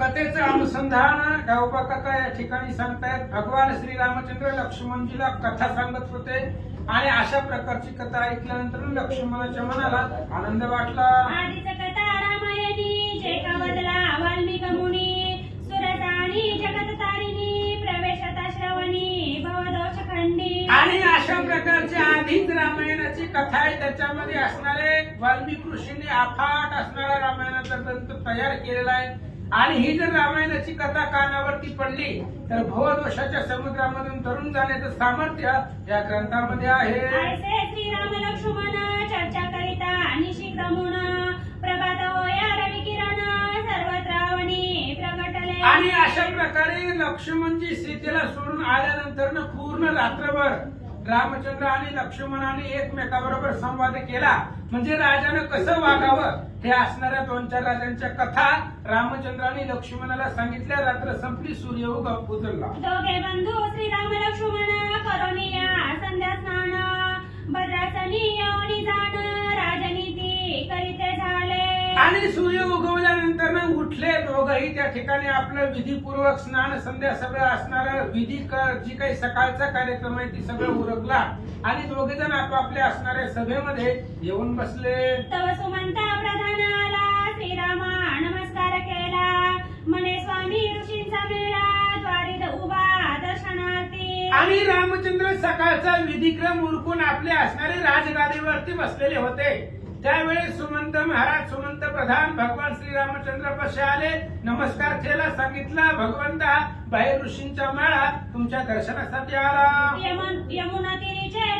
कथेचं अनुसंधान या उपकथा या ठिकाणी सांगतायत भगवान श्री रामचंद्र लक्ष्मणजीला कथा सांगत होते आणि अशा प्रकारची कथा ऐकल्यानंतर लक्ष्मणाच्या मनाला आनंद वाटला. प्रकारची आधीच रामायणाची कथा आहे. त्याच्यामध्ये असणारे वाल्मिक ऋषींनी अफाट असणारा रामायणाचा ग्रंथ तयार केलेला आहे. आणि ही जर रामायणाची कथा कानावरती पडली तर भवदोषाच्या समुद्रामधून तरुण जाण्याचं सामर्थ्य या ग्रंथामध्ये आहे. श्रीराम लक्ष्मण चर्चा करिता प्रगटले आणि अशा प्रकारे लक्ष्मणजी सीतेला सोडून आल्यानंतर पूर्ण रात्रभर रामचंद्र आणि लक्ष्मणाने एकमेकाबरोबर संवाद केला. म्हणजे राजानं कसं वागावं? हे असणाऱ्या दोन चार राजांच्या कथा रामचंद्राने लक्ष्मणाला सांगितल्या. रात्र संपली सूर्य उग उजळला बंधू दोघही त्या ठिकाणी आपलं विधीपूर्वक स्नान संध्या सगळं असणार विधी जी काही सकाळचा कार्यक्रम आहे ती सगळं उरकला आणि दोघे जण आपापल्या असणाऱ्या सभेमध्ये येऊन बसले. तव सुमंता प्रधानाला श्रीरामा नमस्कार केला. म्हणे स्वामी ऋषींचा मेळा द्वारीत उभा दर्शनार्थी. आणि रामचंद्र सकाळचा विधिक्रम उरकून आपले असणारे राजगादीवरती बसलेले होते. त्यावेळेस सुमंत महाराज सुमंत प्रधान भगवान श्री रामचंद्र पशे आले. नमस्कार केला सांगितलं. भगवंता बाहेर ऋषींच्या मेळा तुमच्या दर्शनासाठी आला. यमन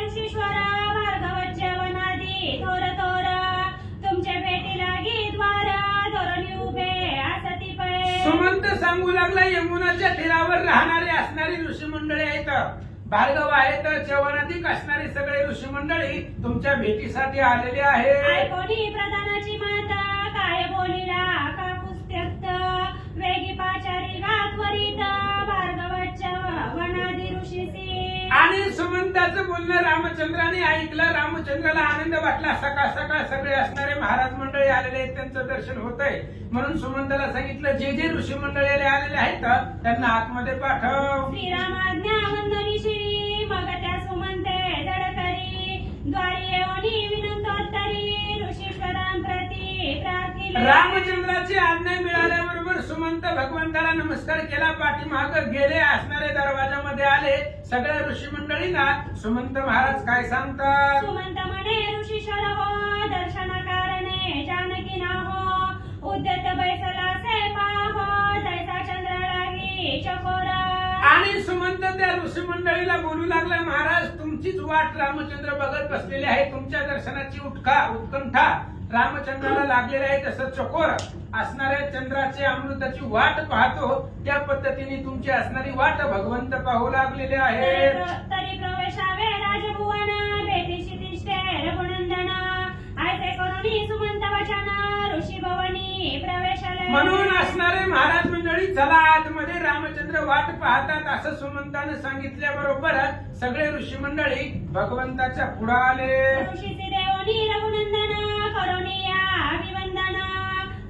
ऋषीश्वरा भार्गवच्य वनादी थोर धोरणी उभे पळे सुमंत सांगू लागला यमुनाच्या तीरावर राहणारे असणारी ऋषी मंडळी आहेत. भार्गव आहेत चवनाधिक असणारी सगळे ऋषी मंडळी तुमच्या भेटीसाठी आलेले आहे ऐकोनी प्रधानाची माता? काय बोलिला? कापूस त्यक्त वेगी पाचारी गात्वरीत भार्गवच्च वनादी ऋषीसी? आणि सुमंताचं बोलणं रामचंद्राने ऐकलं. रामचंद्राला आनंद वाटला. सकाळ सकाळ सगळे असणारे महाराज मंडळी आलेले आहेत. त्यांचं दर्शन होतंय. म्हणून सुमंताला सांगितलं जे जे ऋषी मंडळी आलेले आहेत त्यांना आतमध्ये पाठव. श्रीरामाज्ञा रामचंद्राची आज्ञा मिळाल्याबरोबर सुमंत भगवंताला नमस्कार केला. पाठीमाग गेले असणारे दरवाजामध्ये आले सगळ्या ऋषी मंडळींना सुमंत महाराज काय सांगतात? सुमंत म्हणे हो दर्शन कारणे जानकी ना हो उद्यत बैसला से पाहो जैसा चंद्र लागी चकोरा. आणि सुमंत त्या ऋषी मंडळीला बोलू लागला महाराज तुमचीच वाट रामचंद्र बघत बसलेले आहे. तुमच्या दर्शनाची उत्खा उत्कंठा रामचंद्राला लागलेले आहे तसं चकोर असणाऱ्या चंद्राची अमृताची वाट पाहतो. त्या पद्धतीने तुमची असणारी वाट भगवंत पाहू लागलेले आहे प्र- तरी प्रवेशावे राजभुवन भेटीशी तिष्ठे रघुनंदन. ऐसे करुणी सुमंत वचन ऋषी भवनी प्रवेशाले. म्हणून असणारे महाराज मंडळी चला आतमध्ये रामचंद्र वाट पाहतात असं सुमंताने सांगितल्याबरोबर सगळे ऋषी मंडळी भगवंताच्या पुढे आले. ऋषीचे देवनी रघुनंदन करुणिया अभिवंदन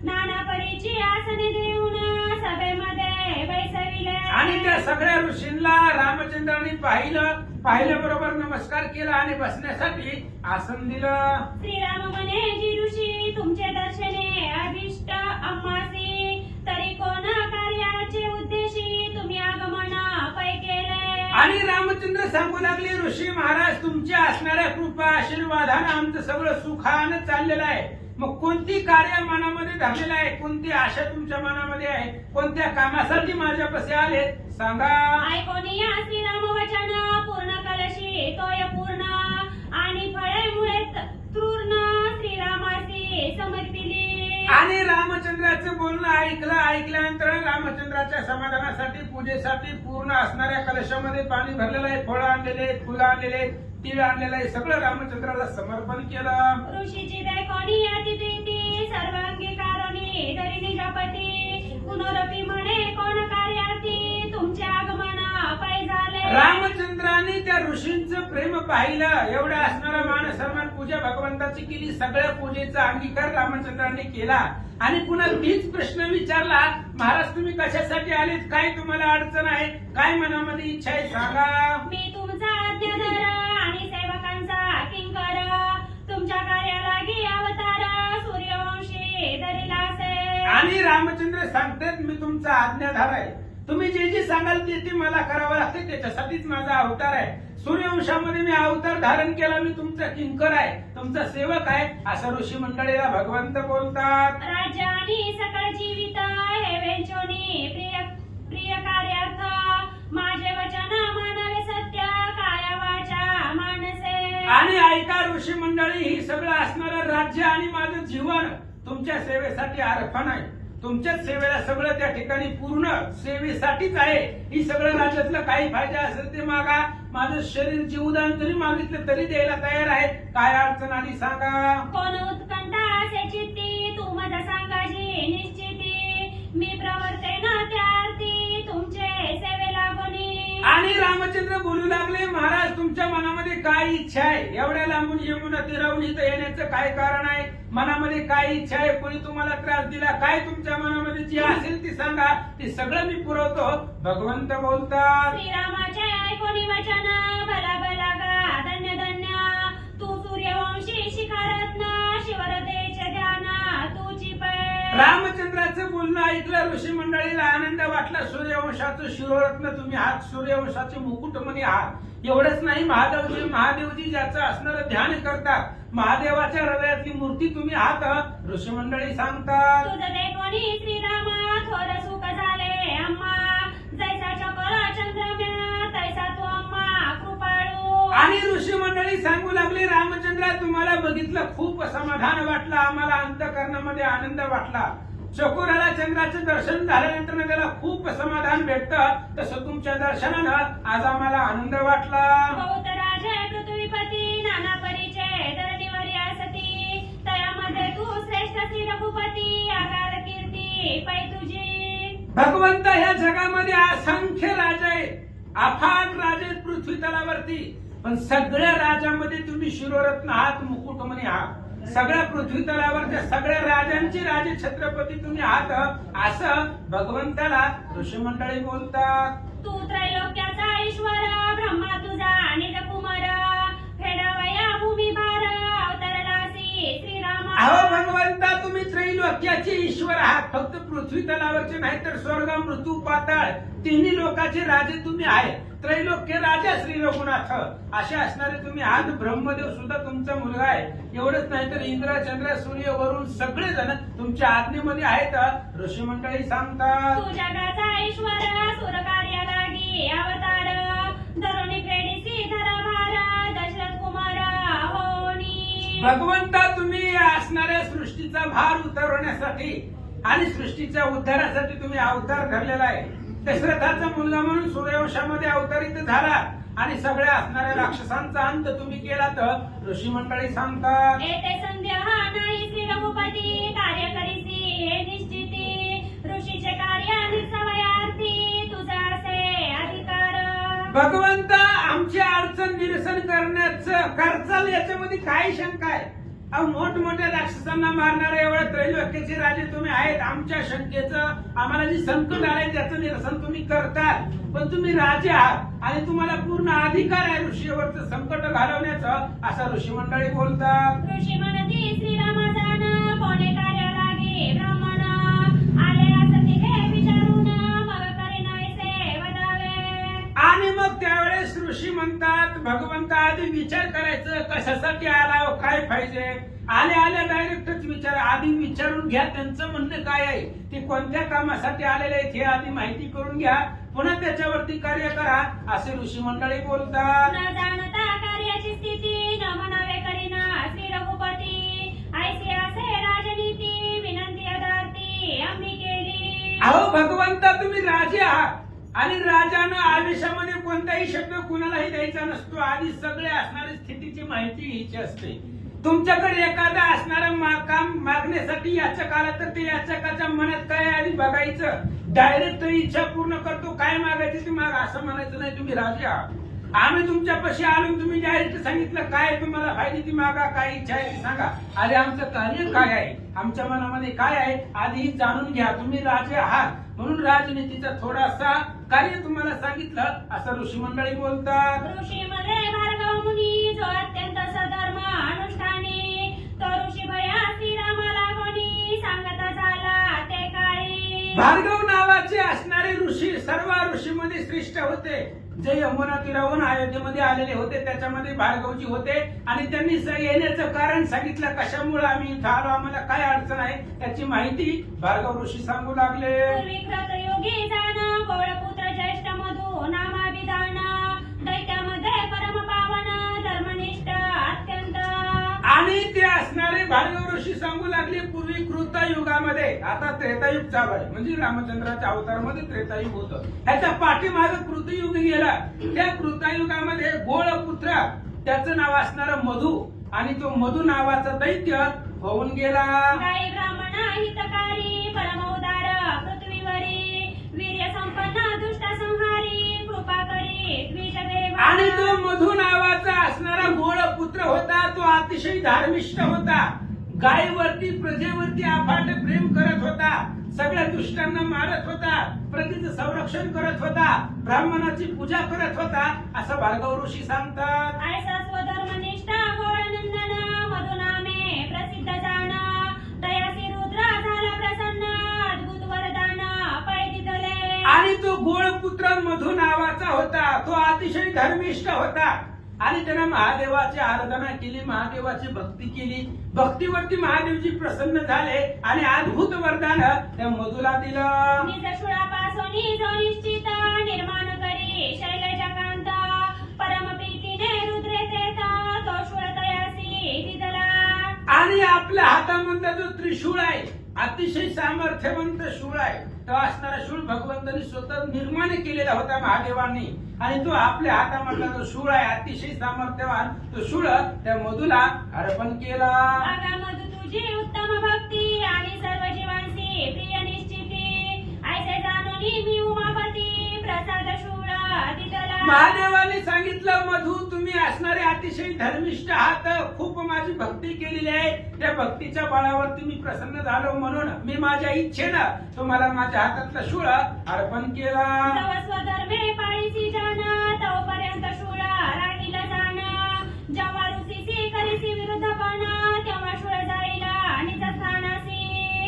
नाना परीची आसने देऊन सभेमध्ये बैसविले. आणि त्या सगळ्या ऋषींना रामचंद्राने पाहिलं पाहिल्याबरोबर नमस्कार केला आणि बसण्यासाठी आसन दिलं. श्रीराम म्हणे जी ऋषी तुमचे दर्शने अभिष्ट अम्मासी. तरी कोण कार्याचे आणि रामचंद्र सांगू लागले ऋषी महाराज तुमच्या असणाऱ्या कृपा आशीर्वादानं आमचं सगळं सुखानं चाललेलं आहे. मग कोणती कार्य मनामध्ये धरलेलं आहे? कोणती आशा तुमच्या मनामध्ये आहे? कोणत्या कामासाठी माझ्यापाशी आले सांगा. ऐकोनी या श्रीराम पूर्ण कलशी तोय पूर्ण. आणि फळे मुळे तृर्ण आणि रामचंद्राचं बोलणं ऐकलं ऐकल्यानंतर रामचंद्राच्या समाधानासाठी पूजेसाठी पूर्ण असणाऱ्या कलशामध्ये पाणी भरलेलं आहे फळं आणलेले आहेत फुलं आणलेले आहेत तीळ आणलेलं आहे सगळं रामचंद्राला समर्पण केलं. ऋषीची दैकोनी अति प्रीती सर्वांगी कारणी धरिणी गपती पुनरपी म्हणे कोण कार्यार्थी तुमच्या आगमन रामचंद्राने त्या ऋषींचं प्रेम पाहिलं. एवढं असणारा मान सन्मान पूजा भगवंताची केली. सगळ्या पूजेचा अंगीकार रामचंद्राने केला. आणि पुन्हा तीच प्रश्न विचारला महाराज तुम्ही कशासाठी आलेत? काय तुम्हाला अडचण आहे? काय मनामध्ये इच्छा आहे? सांगा. मी तुमचा आज्ञाधार आणि सेवकांचा किंकर तुमच्या कार्यालागी अवतार. सूर्यवंशी आणि रामचंद्र सांगतात मी तुमचा आज्ञाधार आहे. तुम्ही जे जे सांगाल ते ते मला करावं लागते त्याच्यासाठीच माझा अवतार आहे. सूर्यवंशामध्ये मी अवतार धारण केला मी तुमचा किंकर आहे तुमचा सेवक आहे असं ऋषी मंडळीला भगवंत बोलतात. आणि सकळ जीवित हे वेंचोनी प्रिय प्रिय कार्यार्थ. माझे वचन मानवे सत्य काय वाचा मानसे. आणि ऐका ऋषी मंडळी ही सगळं असणारं राज्य आणि माझं जीवन तुमच्या सेवेसाठी अर्पण आहे तुमच्याच सेवेला सगळं त्या ठिकाणी पूर्ण सेवेसाठीच आहे. ही सगळं राज्यातलं काही फायदा असेल ते मागा. माझं शरीर जीवदान तरी मागितलं तरी द्यायला तयार आहे. काय अडचण आली सांगा. कोण उत्कंठा असे चित्ती तू माझा सांगाजी निश्चिती. मी प्रवर्ते ना लागोनी आणि रामचंद्र बोलू लागले महाराज तुमच्या मनामध्ये काय इच्छा आहे? एवढ्या लांबून यमुना तीरावून इथं येण्याचं काय कारण आहे? मनामध्ये काय इच्छा आहे? कोणी तुम्हाला त्रास दिला? काय तुमच्या मनामध्ये जी असेल ती सांगा. ते सगळं मी पुरवतो. भगवंत बोलतात श्रीरामाचे ऐकोनी वचन? भला भला गा धन्य धन्य. तू सूर्यवंशी शिखरत्न शिवरतेचे ध्यान रामचंद्राचं बोलणं ऐकलं ऋषी मंडळीला आनंद वाटला. सूर्यवंशाचं शिरोरत्न तुम्ही आहात. सूर्यवंशाचे मुकुटमणी आहात. एवढंच नाही महादेवजी महादेवजी ज्याचं असणारं ध्यान करतात महादेवाच्या हृदयातली मूर्ती तुम्ही आहात ऋषी मंडळी सांगतात. श्रीरामा? थोर सुख झाले अम्मा. जैसा चंद्र चंद्रम्या तैसा तू अम्मा कृपाळू आणि ऋषी मंडळी सांगू लागले रामचंद्र तुम्हाला बघितलं खूप समाधान वाटलं आम्हाला अंतकरणामध्ये आनंद वाटला. चकोराला चंद्राचं दर्शन झाल्यानंतर त्याला खूप समाधान भेटतं. तसं तुमच्या दर्शनानं आज आम्हाला आनंद वाटला. पृथ्वीपती नाना परिचय धरणीवर यासती तयामध्ये तू श्रेष्ठ श्री रघुपती आकार कीर्ती पै तुझी. भगवंत ह्या जगामध्ये असंख्य राजा आहेत. अफाट राजे पृथ्वी तलावरती पण सगळ्या राजामध्ये तुम्ही शिरोरत्न आहात मुकुटमणी आहात. सगळ्या पृथ्वी तलावरच्या सगळ्या राजांचे राजे छत्रपती तुम्ही आहात. असं भगवंताला ऋषी मंडळी बोलतात. तू त्रैलोक्याचा ईश्वर ब्रह्मा तुझा आणि अहो भगवंता तुम्ही त्रैलोक्याचे ईश्वर आहात. फक्त पृथ्वी तलावरचे नाही तर स्वर्ग मृत्यू पाताळ तिन्ही लोकाचे राजे तुम्ही आहे त्रैलोक्य राजा श्री रघुनाथ. असे असणारे तुम्ही आहात. ब्रह्मदेव सुद्धा तुमचा मुलगा आहे. एवढंच नाही तर इंद्र चंद्र सूर्य वरून सगळे जण तुमच्या आज्ञेमध्ये आहेत. ऋषी मंडळी सांगतात भगवंता तुम्ही असणाऱ्या सृष्टीचा भार उतरवण्यासाठी आणि सृष्टीच्या उद्धारासाठी तुम्ही अवतार धरलेला आहे. दशरथाचा मुलगा म्हणून सूर्यवंशामध्ये अवतरित झाला आणि सगळ्या असणाऱ्या राक्षसांचा अंत तुम्ही केला तर ऋषी मंडळी सांगतात संध्या कार्य करीसी हे निश्चिती. ऋषीचे कार्य आणि सवयार्थी. भगवंता आमची अडचण निरसन करण्याचं करचाल याच्यामध्ये काय शंका आहे? अहो मोठमोठ्या राक्षसांना मारणारे एवढं त्रैलोक्याचे राजे तुम्ही आहेत. आमच्या शंकेचं आम्हाला जे संकट आलंय त्याचं निरसन तुम्ही करतात पण तुम्ही राजे आहात आणि तुम्हाला पूर्ण अधिकार आहे ऋषीवरचं संकट घालवण्याचं असं ऋषी मंडळी बोलतात मग त्यावेळेस ऋषी म्हणतात भगवंत आधी विचार करायचं कशासाठी आला काय पाहिजे? आले आले डायरेक्टच विचार आधी विचारून घ्या त्यांचं म्हणणं काय आहे? ते कोणत्या कामासाठी आलेले आहेत हे आधी माहिती करून घ्या. पुन्हा त्याच्यावरती कार्य करा. असे ऋषी मंडळी बोलतात. आणि राजानं आदेशामध्ये कोणताही शब्द कुणालाही द्यायचा नसतो. आधी सगळे असणारी स्थितीची माहिती घ्यायची असते. तुमच्याकडे एखादा असणारा मा- काम मागण्यासाठी याचक आला तर ते याचकाच्या मनात काय आधी बघायचं. डायरेक्ट इच्छा पूर्ण करतो. काय मागायची ती माग. असं म्हणायचं नाही तुम्ही राजे. आहात आम्ही तुमच्यापाशी आलो तुम्ही डायरेक्ट सांगितलं. काय तुम्हाला पाहिजे ती मागा काय इच्छा आहे ती सांगा. अरे आमचं कार्य काय आहे? आमच्या मनामध्ये काय आहे? आधी जाणून घ्या. तुम्ही राजे आहात. म्हणून राजनीतीचा थोडासा कार्य तुम्हाला सांगितलं असं ऋषी मंडळी बोलतात. ऋषी मध्ये भार्गव मुनी जो अत्यंत सधर्म अनुष्ठानी तो ऋषी भया श्रीरामाला कोणी सांगता झाला ते काळी भार्गव नावाचे असणारे ऋषी सर्व ऋषीमध्ये श्रेष्ठ होते. जे यमुना तीरावरून अयोध्येमध्ये आलेले होते त्याच्यामध्ये भार्गवजी होते. आणि त्यांनी येण्याचं कारण सांगितलं कशामुळे आम्ही इथं आलो आम्हाला काय अडचण आहे त्याची माहिती भार्गव ऋषी सांगू लागले पूर्वी कृतयुगी जाण गौडपुत्र ज्येष्ठ मधु नामाभिधान दैत्यामध्ये परम पावन धर्मनिष्ठ अत्यंत. आणि ते असणारे भार्गव ऋषी सांगू लागले पूर्वी कृत युगामध्ये. आता त्रेतायुग चालू आहे. म्हणजे रामचंद्राच्या अवतारामध्ये त्रेतायुग होतं. ह्याच्या पाठीमागे कृतयुग गेला. त्या कृतयुगामध्ये गोळपुत्र त्याचं नाव असणारं मधु. आणि तो मधु नावाचा दैत्य होऊन गेला. ब्राह्मण हितकारी परम उदार पृथ्वीवरी वीर्य संपन्न दुष्ट संहारी कृपा करी द्विज देवा. आणि तो मधु नावाचा असणारा गोळ पुत्र होता तो अतिशय धार्मिष्ट होता. गायीवरती प्रजेवरती अफाट प्रेम करत होता. सगळ्या दुष्टांना मारत होता प्रजेचं संरक्षण करत होता ब्राह्मणाची पूजा करत होता असं भार्गव ऋषी सांगतात. आणि तो गोळ पुत्र मधु नावाचा होता तो अतिशय धर्मिष्ठ होता. आणि त्यानं महादेवाची आराधना केली महादेवाची भक्ती केली. भक्तीवरती महादेवजी प्रसन्न झाले आणि अद्भुत वरदान त्या मधुला दिलं. निर्माण करी रुद्रे आणि आपल्या हातामधला जो त्रिशूळ आहे अतिशय सामर्थ्यवंत शूळ आहे. तो असणारा शूळ भगवंतांनी स्वतः निर्माण केलेला होता महादेवांनी. आणि तो आपल्या हातामधला जो शूळ आहे अतिशय सामर्थ्यवान तो शूळ त्या मधुला अर्पण केला. तुझी उत्तम भक्ती आणि सर्व जीवांची प्रिय निश्चिती. ऐसे जाणून मी उमापती प्रसाद शूळ महादेवाने सांगितलं मधु तुम्ही असणारे अतिशय धर्मिष्ठ आहात. खूप माझी भक्ती केलेली आहे. त्या भक्तीच्या बळावरती मी प्रसन्न झालो म्हणून मी माझ्या इच्छेनं तुम्हाला माझ्या हातातला शूळ अर्पण केला.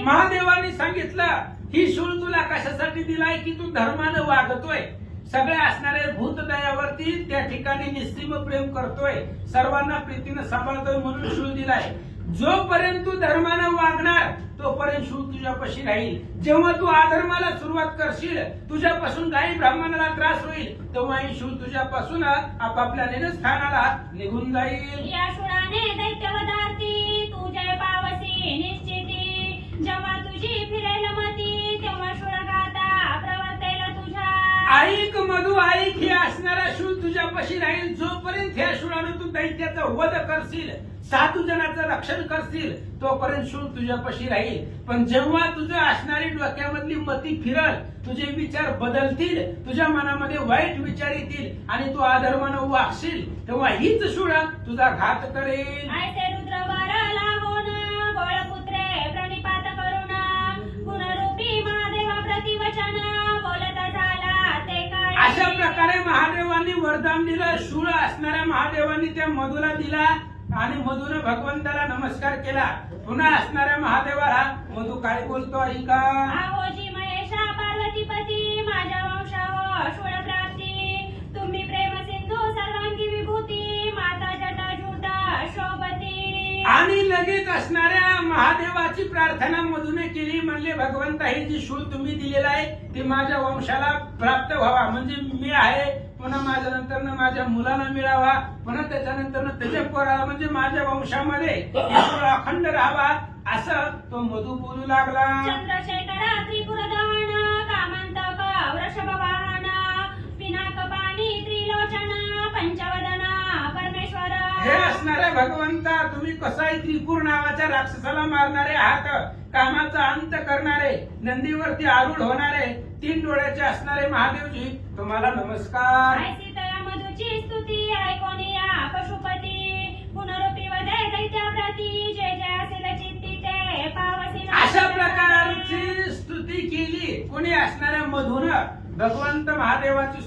महादेवाने सांगितलं ही शूळ तुला कशासाठी दिलाय की तू धर्मानं वागतोय? सगळ्या असणाऱ्या भूतदयावरती त्या ठिकाणी निस्सीम प्रेम करतोय. सर्वांना प्रीतीनं सांभाळतोय म्हणून शूल दिलाय. जोपर्यंत तू धर्मानं वागणार तोपर्यंत शूळ तुझ्यापाशी राहील. जेव्हा तू आधर्माला सुरुवात करशील तुझ्यापासून काही ब्राह्मणाला त्रास होईल तेव्हा ही शूळ तुझ्यापासून आपापल्या स्थानाला निघून जाईल. या सुराने दैत्यवदार्थी तुझे पावसी निश्चिती. जेव्हा तुझी फिरेल ऐक मधू ऐक हे असणारा शूळ तुझ्यापाशी राहील. जोपर्यंत ह्या शूळानं तू दैत्याचा वध करशील साधू जनाचं रक्षण करशील तोपर्यंत शूळ तुझ्यापाशी राहील. पण जेव्हा तुझं असणारी डोक्यामधली मती फिरल तुझे विचार बदलतील तुझ्या मनामध्ये वाईट विचार येतील आणि तू आधर्मानं वागशील तेव्हा हीच शूळ तुझा घात करेल. प्रकारे महादेवांनी वरदान दिलं शूळ असणाऱ्या महादेवांनी त्या मधुला दिला आणि मधुनं भगवंताला नमस्कार केला. पुन्हा असणाऱ्या महादेवाला मधु काय बोलतो ऐका आहोजी महेशा पार्वतीपती माझ्या वंशावर शूळ प्राप्ती. तुम्ही प्रेम सिंधू सर्वांगी विभूती माता जटा झुटा शोभती आणि लगेच असणाऱ्या महादेवाची प्रार्थना केली म्हणले भगवंता हे जी शूल तुम्ही दिलेला आहे ते माझ्या वंशाला प्राप्त व्हावा. म्हणजे मी आहे पुन्हा माझ्या नंतर माझ्या मुलाला मिळावा पुन्हा त्याच्यानंतर त्याच्या पोराला म्हणजे माझ्या वंशामध्ये अखंड राहावा असं तो मधु बोलू लागला. चंद्रशेखर त्रिपुरदहन कामंतक वृषभ वाहन पिनाक पाणी त्रिलोचन पंचवदन हे असणाऱ्या भगवंता तुम्ही कसाही त्रिपूर नावाच्या राक्षसाला मारणारे आहात कामाचा अंत करणारे नंदीवरती आरूढ होणारे तीन डोळ्याचे असणारे महादेवजी तुम्हाला नमस्कार. स्तुती ऐकून या पशुपती. पुनरुपी वदय दैत्या प्रती जय जय असेल चित्ती ते पावसी अशा प्रकारची स्तुती केली कोणी असणाऱ्या मधुन भगवंत महादेवाची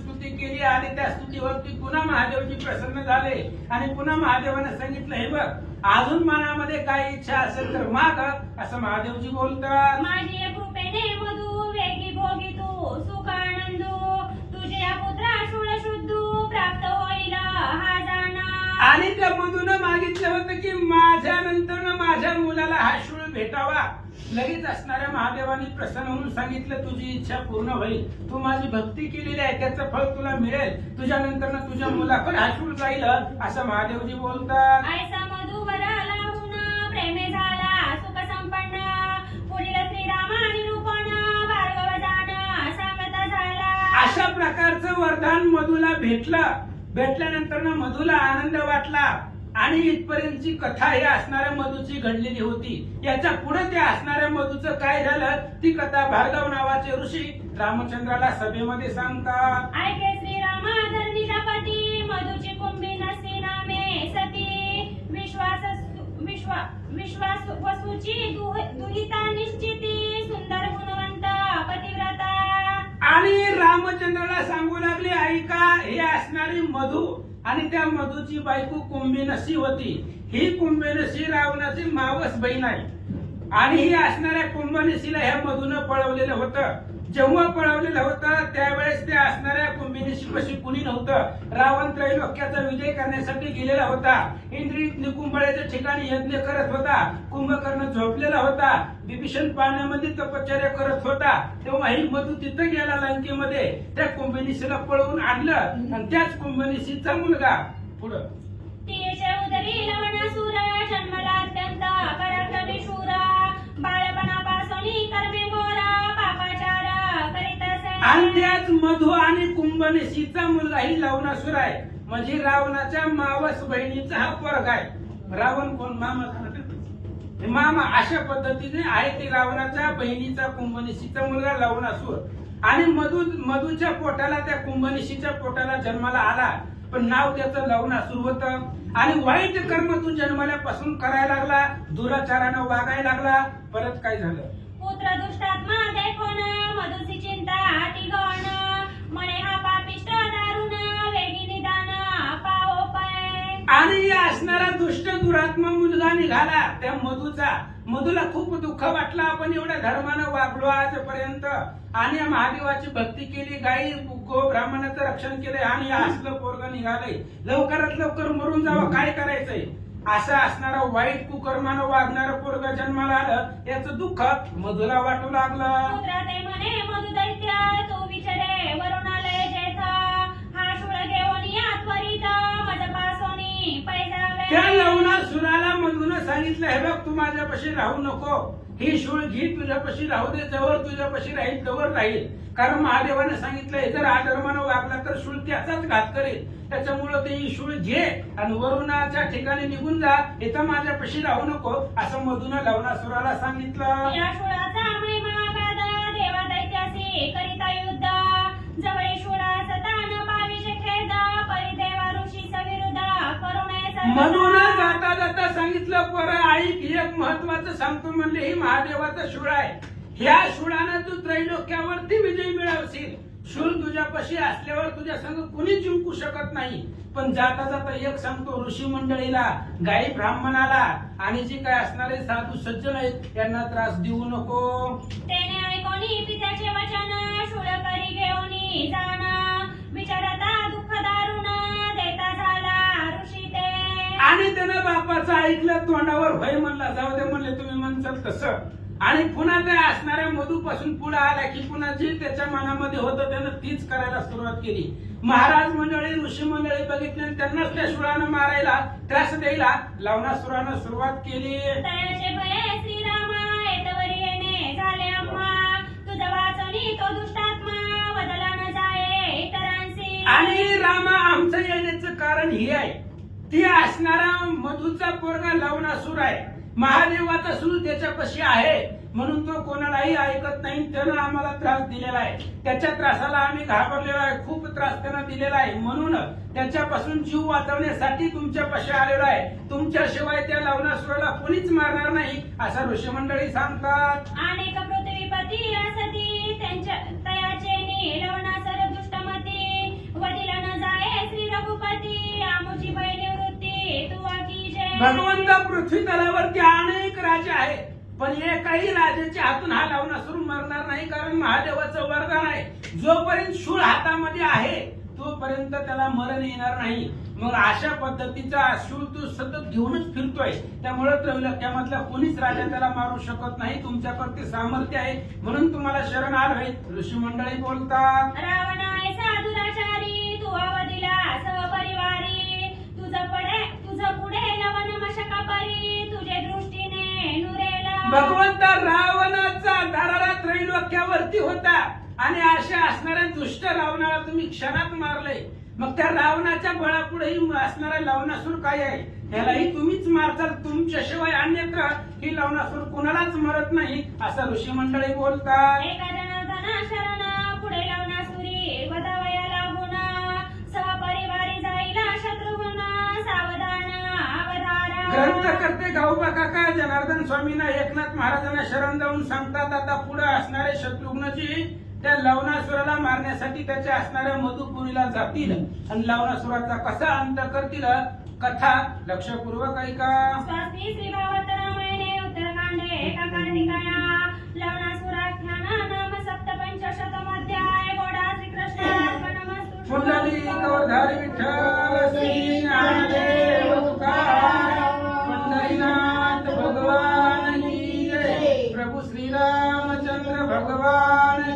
केली आणि त्या स्तुतीवरती पुन्हा महादेवजी प्रसन्न झाले. आणि पुन्हा महादेवाने सांगितलं हे बघ अजून मनामध्ये काय इच्छा असेल तर माग असं महादेवजी बोलतात. माझी या कृपेने मधु वेगी भोगी तू सुख आनंदू तुझे पुत्रा शुळ शुद्धू प्राप्त होईल हा जाणा आणि त्या मधून मागितलं होतं की माझ्या नंतर माझ्या मुलाला हा शूळ भेटावा. लगेच असणाऱ्या महादेवानी प्रसन्न होऊन सांगितलं तुझी इच्छा पूर्ण होईल. तू माझी भक्ती केलेली आहे त्याचं फळ तुला मिळेल. तुझ्या नंतर तुझ्या मुलाकडे हा शूळ जाईल. असं महादेवजी बोलतात. अशा प्रकारचं वरदान मधूला भेटलं. भेटल्यानंतर ना मधूला आनंद वाटला. आणि इथपर्यंतची कथा ही असणाऱ्या मधूची घडलेली होती. याच्यापुढे त्या असणाऱ्या मधूचं काय झालं ती कथा भार्गव नावाचे ऋषी रामचंद्राला सभेमध्ये सांगतात. ऐके श्रीरामा धरणीजापती मधुची कुंभी नसती नामे सती. विश्वास विश्वा विश्वास वसूची दुह- दुहिता निश्चिती सुंदर गुणवंत पतिव्रता. आणि रामचंद्राला सांगू लागले ऐका हे असणारी मधू आणि त्या मधूची बायको कुंभिनसी होती. ही कुंभिनसी रावणाची मावस बहीण आहे. आणि ही असणाऱ्या कुंभनिशीला ह्या मधून पळवलेलं होतं. जेव्हा पळवलेलं होतं त्यावेळेस ते असणाऱ्या कुंभिनीशी पशी कुणी नव्हतं. रावण त्रैलोक्याचा विजय करण्यासाठी गेलेला होता. इंद्रिय निकुंभळ्याच्या ठिकाणी यज्ञ करत होता. कुंभकर्ण झोपलेला होता. विभीषण पाण्यामध्ये तपश्चर्या करत होता. तेव्हा ही मधू तिथं गेला लंकेमध्ये. त्या कुंभनिशीला पळवून आणलं. आणि त्याच कुंभनिशीचा मुलगा पुढं. जन्मला आणि त्याच मधु आणि कुंभनिशीचा मुलगा ही लवणासूर आहे. म्हणजे रावणाच्या मावस बहिणीचा हा पोरगा आहे. रावण कोण? मामा हे मामा अशा पद्धतीने आहे ते रावणाच्या बहिणीचा कुंभनिशीचा मुलगा लवणासूर आणि मधु मधूच्या पोटाला त्या कुंभनिशीच्या पोटाला जन्माला आला. पण नाव त्याचं लवणासूर होतं. आणि वाईट कर्म तू जन्माल्यापासून करायला लागला. दुराचारानं वागायला लागला. परत काय झालं? पुत्र दुष्टात्मा देखोन मधुसी चिंता अति गौण मने हा पापिष्ट दारुण वेगी निदान पाओ आणि असणारा दुष्ट दुरात्मा मुलगा निघाला त्या मधूचा. मधूला खूप दुःख वाटलं आपण एवढ्या धर्मानं वागलो आजपर्यंत. आणि महादेवाची भक्ती केली गाई गो ब्राह्मणाचं रक्षण केलंय आणि असलं पोरग निघालंय. लवकरात लवकर मरून जावं काय करायचंय? असं असणारं वाईट कुकर्मानं वागणारं पोरग जन्माला आलं याचं दुःख मधुला वाटू लागलं. हा त्या लवणा सुराला मधून सांगितलं हे बघ तू माझ्यापाशी राहू नको. ही शूळ घी तुझ्यापाशी राहू दे जवळ तुझ्यापाशी राहील जवळ राहील. कारण महादेवाने सांगितलं हे जर आधर्मानं वागला तर शूळ त्याचाच घात करेल. त्याच्यामुळं ते ही शूळ घे आणि वरुणाच्या ठिकाणी निघून जा. इथं माझ्यापाशी राहू नको असं मधून लवणासुराला सांगितलं. म्हणूनच आता म्हणून जाता जाता सांगितलं बरं ऐक एक महत्वाचं सांगतो म्हणले ही महादेवाचा शुळ आहे. ह्या शुळानं तू त्रैलोक्यावरती विजय मिळवशील. शूल तुझ्यापाशी असल्यावर तुझ्या संग कुणी जिंकू शकत नाही. पण जाता जाता एक सांगतो ऋषी मंडळीला गाई ब्राह्मणाला आणि जे काय असणारे साधू सज्जन आहेत त्यांना त्रास देऊ नको. तेने पित्याचे वचन करी बापाचं ऐकलं तोंडावर भय म्हणला जाऊ दे म्हणले तुम्ही म्हणसाल तसं. आणि पुन्हा त्या असणाऱ्या मधूपासून पुढे आला की पुन्हा जे त्याच्या मनामध्ये होतं त्यानं तीच करायला सुरुवात केली. महाराज मंडळी ऋषी मंडळी बघितले त्यांनाच त्या सुरानं मारायला त्रास द्यायला लावणासुरानं सुरुवात केली. आणि रामा आमचं येण्याचं कारण हे आहे. ती असणारा मधूचा पोरगा लवणासूर आहे. महादेवाचा सूर त्याच्यापाशी आहे. म्हणून तो कोणालाही ऐकत नाही. त्यानं आम्हाला त्रास दिलेला आहे. त्याच्या त्रासाला आम्ही घाबरलेलो आहे. खूप त्रास त्यानं दिलेला आहे. म्हणून त्याच्यापासून जीव वाचवण्यासाठी तुमच्यापाशी आलेलो आहे. तुमच्याशिवाय त्या लवणासुराला कोणीच मारणार नाही असं ऋषी मंडळी सांगतात. अनेक पृथ्वीपती असती. त्यांच्या तयाचे नीलवनासर दुष्टमती. वडिलांना न श्री रघुपती. आमुची बहिणी भगवंत पृथ्वी तलावरती अनेक राजे आहेत. पण एकाही राजाच्या हातून हा लावणासूर मरणार नाही कारण महादेवाचं वरदान आहे. जोपर्यंत शूळ हातामध्ये आहे तोपर्यंत त्याला मरण येणार नाही. मग अशा पद्धतीचा शूळ तू सतत घेऊनच फिरतोय. त्यामुळे त्रैलोक्यामधला कोणीच राजा त्याला मारू शकत नाही. तुमच्याकडे सामर्थ्य आहे. म्हणून तुम्हाला शरण आलोय. ऋषी मंडळी बोलतात रावण तुझं तुझं पुढे भगवंता रावणाचा दरारा त्रैलोक्यावरती होता. आणि अशा असणाऱ्या दुष्ट रावणाला तुम्ही क्षणात मारले मग त्या रावणाच्या बळापुढेही असणारा लवणासूर काय आहे? ह्यालाही तुम्हीच मारताल. तुमच्याशिवाय अन्यत्र ही लवणासूर कुणालाच मरत नाही असं ऋषी मंडळी बोलतात. एका जनार्दना जनार्दन स्वामींना एकनाथ महाराजांना शरण जाऊन सांगतात आता पुढे असणारे शत्रुघ्नजी त्या लवणासुराला मारण्यासाठी त्याच्या असणाऱ्या मधुपुरीला जातील. आणि लवणासुराचा कसा अंत करतील? कथा लक्षपूर्वक ऐका. कुंडली कवधारी विठ्ठल। भगवान